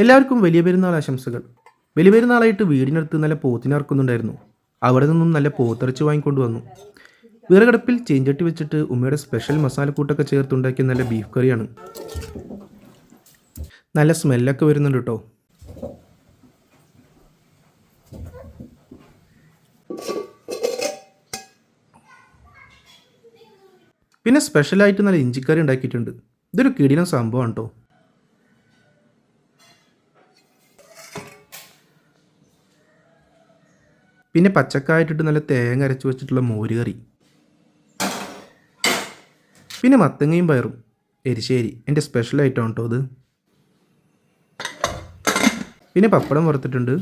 എല്ലാവർക്കും വലിയ പെരുന്നാൾ ആശംസകൾ. വലിയ പെരുന്നാളായിട്ട് വീടിനടുത്ത് നല്ല പോത്തിനെ ഇറക്കുന്നുണ്ടായിരുന്നു അവിടെ നിന്നും നല്ല പോത്തിറച്ചി വാങ്ങിക്കൊണ്ട് വന്നു. വിറകടുപ്പിൽ ചീഞ്ചട്ടി വെച്ചിട്ട് ഉമ്മയുടെ സ്പെഷ്യൽ മസാലക്കൂട്ടൊക്കെ ചേർത്തുണ്ടാക്കിയ നല്ല ബീഫ് കറിയാണ് നല്ല സ്മെല്ലൊക്കെ വരുന്നുണ്ട് കേട്ടോ പിന്നെ സ്പെഷ്യലായിട്ട് നല്ല ഇഞ്ചിക്കറി ഉണ്ടാക്കിയിട്ടുണ്ട്. ഇതൊരു കിടിലം സംഭവമാണ് കേട്ടോ പിന്നെ പച്ചക്കായിട്ടിട്ട് നല്ല തേങ്ങ അരച്ച് വെച്ചിട്ടുള്ള മോര് കറി പിന്നെ മത്തങ്ങയും പയറും. എരിശ്ശേരി. എന്റെ സ്പെഷ്യൽ ഐറ്റം കേട്ടോ അത്. പിന്നെ പപ്പടം വറുത്തിട്ടുണ്ട്.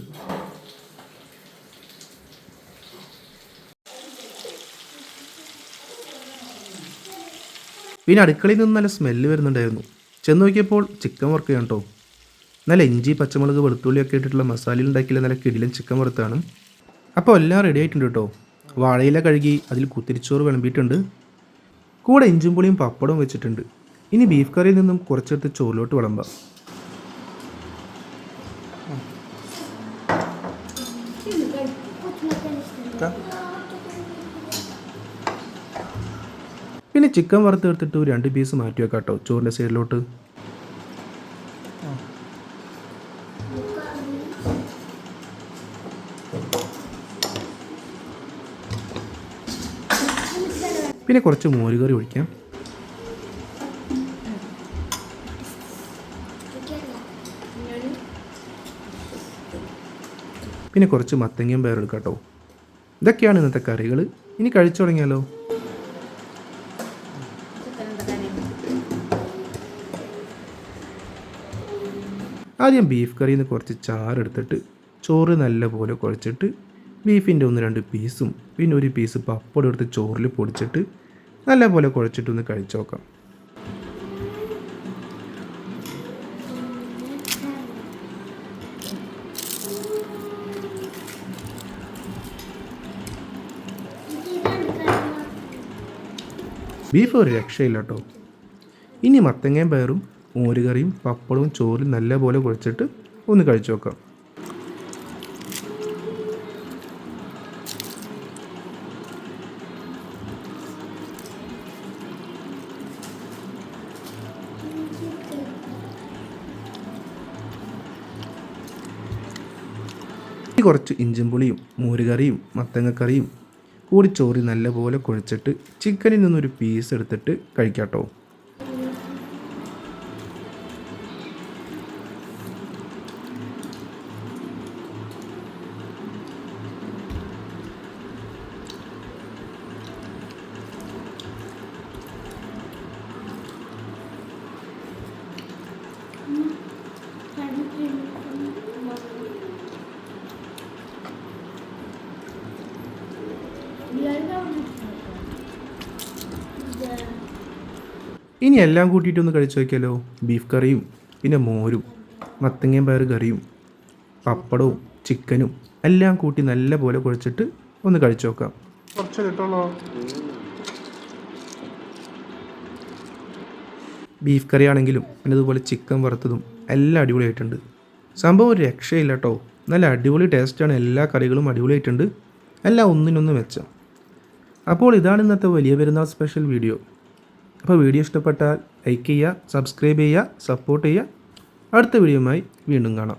പിന്നെ അടുക്കളയിൽ നിന്ന് നല്ല സ്മെല്ല് വരുന്നുണ്ടായിരുന്നു. ചെന്ന് നോക്കിയപ്പോൾ ചിക്കൻ വർക്ക് ചെയ്യാം കേട്ടോ നല്ല ഇഞ്ചി പച്ചമുളക് വെളുത്തുള്ളിയൊക്കെ ഇട്ടിട്ടുള്ള മസാലയിൽ ഉണ്ടാക്കിയുള്ള നല്ല കിടിലൻ ചിക്കൻ വറുത്താണ്. അപ്പോൾ എല്ലാം റെഡി ആയിട്ടുണ്ട് കേട്ടോ. വാഴയില കഴുകി അതിൽ കുത്തിരിച്ചോറ് വിളമ്പിയിട്ടുണ്ട്. കൂടെ ഇഞ്ചും പുളിയും പപ്പടവും വെച്ചിട്ടുണ്ട്. ഇനി ബീഫ് കറിയിൽ നിന്നും കുറച്ചെടുത്ത് ചോറിലോട്ട് വിളമ്പാം പിന്നെ ചിക്കൻ വറുത്തെടുത്തിട്ട് രണ്ട് പീസ് മാറ്റി വെക്കാം കേട്ടോ ചോറിന്റെ സൈഡിലോട്ട് പിന്നെ കുറച്ച് മോരുകറി ഒഴിക്കാം. പിന്നെ കുറച്ച് മത്തങ്ങയും പയറെടുക്കാം കേട്ടോ ഇതൊക്കെയാണ് ഇന്നത്തെ കറികൾ ഇനി കഴിച്ചു തുടങ്ങിയാലോ? ആദ്യം ബീഫ് കറിയിൽ നിന്ന് കുറച്ച് ചാറെടുത്തിട്ട് ചോറ് നല്ലപോലെ കുഴച്ചിട്ട് ബീഫിന്റെ ഒന്ന് രണ്ട് പീസും പിന്നെ ഒരു പീസ് പപ്പടം എടുത്ത് ചോറിൽ പൊടിച്ചിട്ട് നല്ലപോലെ കുഴച്ചിട്ടൊന്ന് കഴിച്ചു നോക്കാം ബീഫ് ഒരു രക്ഷയില്ല കേട്ടോ ഇനി മത്തങ്ങയും പയറും മോരുകറിയും പപ്പടവും ചോറും നല്ലപോലെ കുഴച്ചിട്ട് ഒന്ന് കഴിച്ചു നോക്കാം കുറച്ച് ഇഞ്ചും പുളിയും മോരുകറിയും മത്തങ്ങക്കറിയും കൂടി ചോറി നല്ലപോലെ കുഴച്ചിട്ട് ചിക്കനിൽ നിന്നൊരു പീസ് എടുത്തിട്ട് കഴിക്കാട്ടോ. ഇനി എല്ലാം കൂട്ടിയിട്ടൊന്ന് കഴിച്ചു നോക്കിയാലോ? ബീഫ് കറിയും പിന്നെ മോരും മത്തങ്ങയും പയർ കറിയും പപ്പടവും ചിക്കനും എല്ലാം കൂട്ടി നല്ല പോലെ കുഴച്ചിട്ട് ഒന്ന് കഴിച്ചു നോക്കാം. കുറച്ച് കിട്ടുള്ളൂ. ബീഫ് കറി ആണെങ്കിലും പിന്നെ അതുപോലെ ചിക്കൻ വറുത്തതും എല്ലാം അടിപൊളിയായിട്ടുണ്ട്. സംഭവം ഒരു രക്ഷയില്ല കേട്ടോ നല്ല അടിപൊളി ടേസ്റ്റാണ് എല്ലാ കറികളും അടിപൊളിയായിട്ടുണ്ട്. എല്ലാം ഒന്നിനൊന്ന് മെച്ചം. അപ്പോൾ ഇതാണ് ഇന്നത്തെ വലിയ പെരുന്നാൾ സ്പെഷ്യൽ വീഡിയോ അപ്പോൾ വീഡിയോ ഇഷ്ടപ്പെട്ടാൽ ലൈക്ക് ചെയ്യുക സബ്സ്ക്രൈബ് ചെയ്യുക സപ്പോർട്ട് ചെയ്യുക. അടുത്ത വീഡിയോയുമായി വീണ്ടും കാണാം.